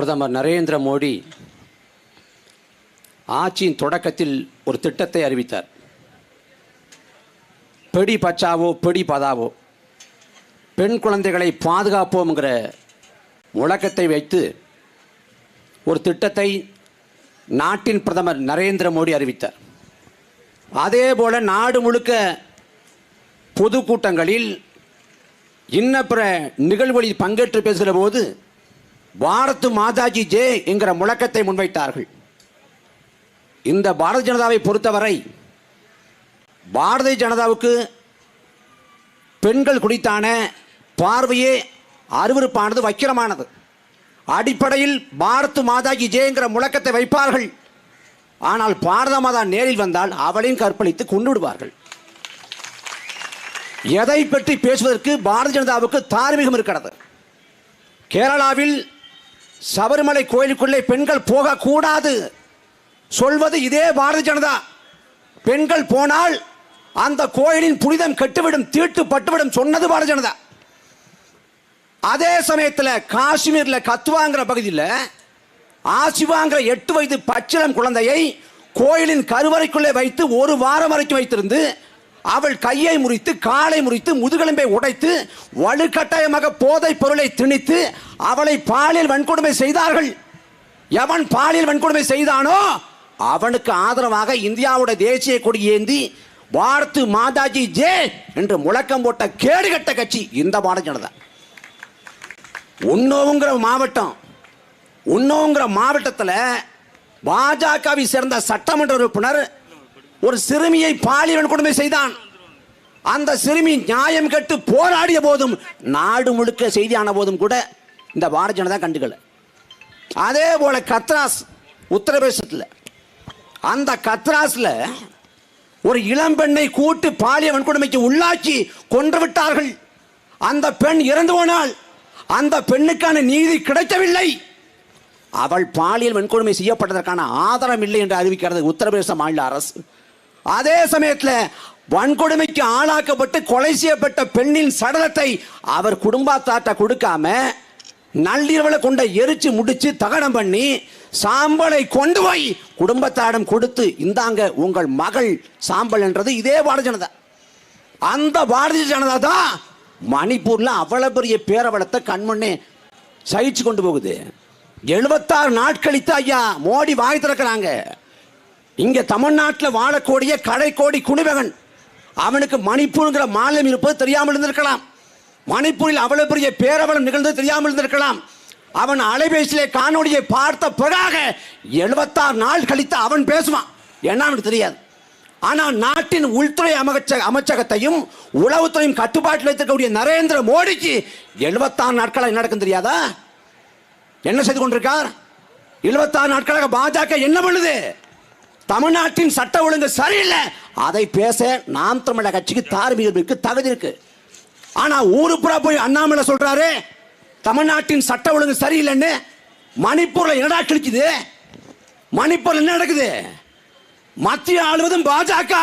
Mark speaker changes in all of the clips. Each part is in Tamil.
Speaker 1: பிரதமர் நரேந்திர மோடி ஆட்சியின் தொடக்கத்தில் ஒரு திட்டத்தை அறிவித்தார். பெடி பச்சாவோ பெடி பதாவோ பெண் குழந்தைகளை பாதுகாப்போம்ங்கிற முழக்கத்தை வைத்து ஒரு திட்டத்தை நாட்டின் பிரதமர் நரேந்திர மோடி அறிவித்தார். அதே போல் நாடு முழுக்க பொதுக்கூட்டங்களில் இன்ன பிற நிகழ்வுகளில் பங்கேற்று பேசுகிற போது பாரத் மாதாஜி ஜே என்கிற முழக்கத்தை முன்வைத்தார்கள். இந்த பாரதிய ஜனதாவை பொறுத்தவரை பாரதிய ஜனதாவுக்கு பெண்கள் குறித்தான பார்வையே அருவருப்பானது வக்கிரமானது. அடிப்படையில் பாரத் மாதாஜி ஜேங்கிற முழக்கத்தை வைப்பார்கள். ஆனால் பாரத மாதா நேரில் வந்தால் அவளையும் கற்பழித்து கொண்டு விடுவார்கள் எதை பற்றி பேசுவதற்கு பாரதிய ஜனதாவுக்கு தார்மீகம் இருக்கிறது. கேரளாவில் சபரிமலை கோயிலுக்குள்ளே பெண்கள் போகக்கூடாது. சொல்வது இதே பாரதிய ஜனதா. பெண்கள் போனால் அந்த கோயிலின் புனிதம் கெட்டுவிடும் தீட்டு பட்டுவிடும் சொன்னது பாரதிய ஜனதா. அதே சமயத்தில் காஷ்மீரில் கத்துவாங்கிற பகுதியில் ஆசிவாங்கிற எட்டு வயது பச்சிளம் குழந்தையை கோயிலின் கருவறைக்குள்ளே வைத்து ஒரு வாரம் வரைக்கும் வைத்திருந்து அவள் கையை முறித்து காலை முறித்து முதுகெலும்பை உடைத்து வலுக்கட்டாயமாக போதைப் பொருளை திணித்து அவளை பாலியல் வன்கொடுமை செய்தார்கள். எவன் பாலியல் வன்கொடுமை செய்தானோ அவனுக்கு ஆதரவாக இந்தியாவோட தேசிய கொடி ஏந்தி பாரத் மாதாஜி ஜே என்று முழக்கம் போட்ட கேடுகட்ட கட்சி இந்த பாரதிய ஜனதா. உன்னோங்கிற மாவட்டம் உன்னோங்கிற மாவட்டத்தில் பாஜகவை சேர்ந்த சட்டமன்ற உறுப்பினர் ஒரு சிறுமியை பாலியல் கொடுமை செய்தான். அந்த சிறுமி நியாயம் கட்டு போராடிய போதும் நாடு முழுக்க செய்தியான போதும் கூட இந்த பாரதிய ஜனதா கண்டுக்கல. அதே போல கத்ராஸ் உத்தரப்பிரதேசத்தில் அந்த கத்ராஸில் ஒரு இளம்பெண்ணை கூட்டு பாலியல் வன்கொடுமைக்கு உள்ளாக்கி கொன்று விட்டார்கள். அந்த பெண் இறந்து போனால் அந்த பெண்ணுக்கான நீதி கிடைக்கவில்லை. அவள் பாலியல் வன்கொடுமை செய்யப்பட்டதற்கான ஆதாரம் இல்லை என்று அறிவிக்கிறது உத்தரப்பிரதேச மாநில அரசு. அதே சமயத்தில் வன்கொடுமைக்கு ஆளாக்கப்பட்டு கொலை செய்யப்பட்ட பெண்ணின் சடலத்தை அவர் குடும்பத்தாட்ட கொடுக்காம நள்ளிரவில் கொண்ட எரிச்சு முடிச்சு தகனம் பண்ணி சாம்பலை கொண்டு போய் குடும்பத்தாடம் கொடுத்து இந்தாங்க உங்கள் மகள் சாம்பல் என்றது இதே பாரதிய ஜனதா. அந்த பாரதிய ஜனதா தான் மணிப்பூர்ல அவ்வளவு பெரிய பேரவலத்தை கண்மண்ணே சகிச்சு கொண்டு போகுது. எழுபத்தாறு நாட்களித்து ஐயா மோடி வாய் திறக்கிறாங்க. இங்க தமிழ்நாட்டில் வாழக்கூடிய கடைக்கோடி குணிவகன் அவனுக்கு மணிப்பூருங்கிற மாநிலம் இருப்பது தெரியாமல் இருந்திருக்கலாம். மணிப்பூரில் அவ்வளவு பெரிய பேரவலம் நிகழ்ந்தது தெரியாமல் இருந்திருக்கலாம். அவன் அலைபேசியிலே காணொலியை பார்த்த பிறகாக எழுபத்தாறு நாள் கழித்து அவன் பேசுவான். என்ன அவனுக்கு தெரியாது. ஆனால் நாட்டின் உள்துறை அமைச்ச அமைச்சகத்தையும் உளவுத்துறையும் கட்டுப்பாட்டில் வைத்திருக்கக்கூடிய நரேந்திர மோடிக்கு எழுபத்தாறு நாட்களாக என்ன நடக்கும் தெரியாதா? என்ன செய்து கொண்டிருக்கார்? எழுபத்தாறு நாட்களாக பாஜக என்ன பண்ணுது? தமிழ்நாட்டின் சட்ட ஒழுங்கு சரியில்லை. அதை பேச நாம் தமிழக கட்சிக்கு தார்மீக தகுதி இருக்கு. ஆனா ஊரு புறா போய் அண்ணாமலை சொல்றாரு தமிழ்நாட்டின் சட்ட ஒழுங்கு சரியில்லைன்னு மணிப்பூர்ல என்னடா கிழிக்குது? மணிப்பூர்ல என்ன நடக்குது? மத்திய ஆளுவதும் பாஜக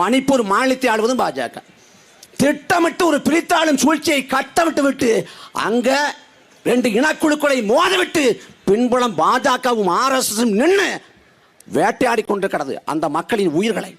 Speaker 1: மணிப்பூர் மாநிலத்தை ஆளுவதும் பாஜக. திட்டமிட்டு ஒரு பிரித்தாளும் சூழ்ச்சியை கட்டமிட்டு விட்டு அங்க ரெண்டு இனக்குழுக்களை மோதவிட்டு பின்புலம் பாஜகவும் ஆர்எஸ்எஸும் நின்று வேட்டையாடி கொண்டிருக்கிறது அந்த மக்களின் உயிர்களை.